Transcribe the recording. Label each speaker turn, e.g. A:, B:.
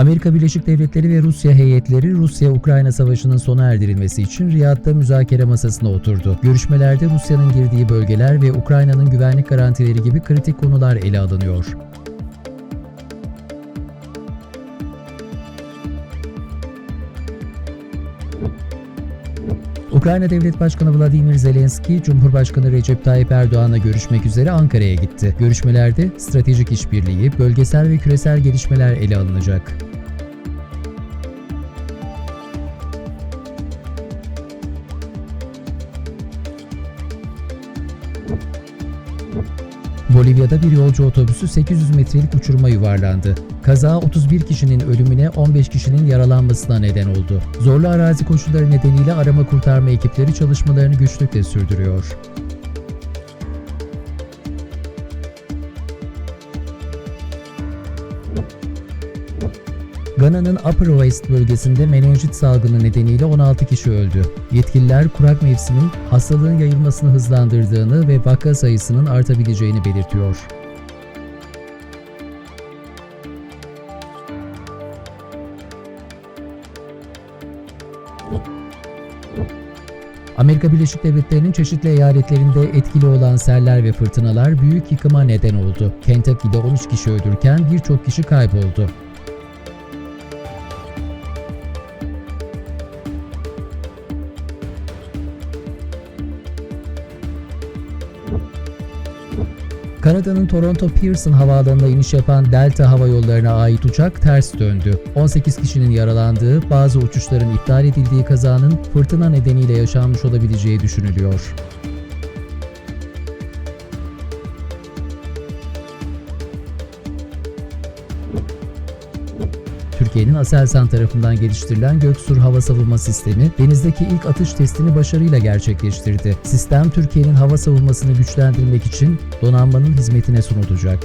A: Amerika Birleşik Devletleri ve Rusya heyetleri Rusya-Ukrayna savaşının sona erdirilmesi için Riyad'da müzakere masasına oturdu. Görüşmelerde Rusya'nın girdiği bölgeler ve Ukrayna'nın güvenlik garantileri gibi kritik konular ele alınıyor. Ukrayna Devlet Başkanı Vladimir Zelenski, Cumhurbaşkanı Recep Tayyip Erdoğan'la görüşmek üzere Ankara'ya gitti. Görüşmelerde stratejik işbirliği, bölgesel ve küresel gelişmeler ele alınacak. Bolivya'da bir yolcu otobüsü 800 metrelik uçuruma yuvarlandı. Kaza 31 kişinin ölümüne 15 kişinin yaralanmasına neden oldu. Zorlu arazi koşulları nedeniyle arama kurtarma ekipleri çalışmalarını güçlükle sürdürüyor. Gana'nın Upper West bölgesinde menenjit salgını nedeniyle 16 kişi öldü. Yetkililer kurak mevsimin hastalığın yayılmasını hızlandırdığını ve vaka sayısının artabileceğini belirtiyor. Amerika Birleşik Devletleri'nin çeşitli eyaletlerinde etkili olan seller ve fırtınalar büyük yıkıma neden oldu. Kentucky'de 13 kişi öldürken birçok kişi kayboldu. Kanada'nın Toronto Pearson havaalanına iniş yapan Delta Hava Yolları'na ait uçak ters döndü. 18 kişinin yaralandığı, bazı uçuşların iptal edildiği kazanın fırtına nedeniyle yaşanmış olabileceği düşünülüyor. Türkiye'nin Aselsan tarafından geliştirilen Göksur hava savunma sistemi denizdeki ilk atış testini başarıyla gerçekleştirdi. Sistem Türkiye'nin hava savunmasını güçlendirmek için donanmanın hizmetine sunulacak.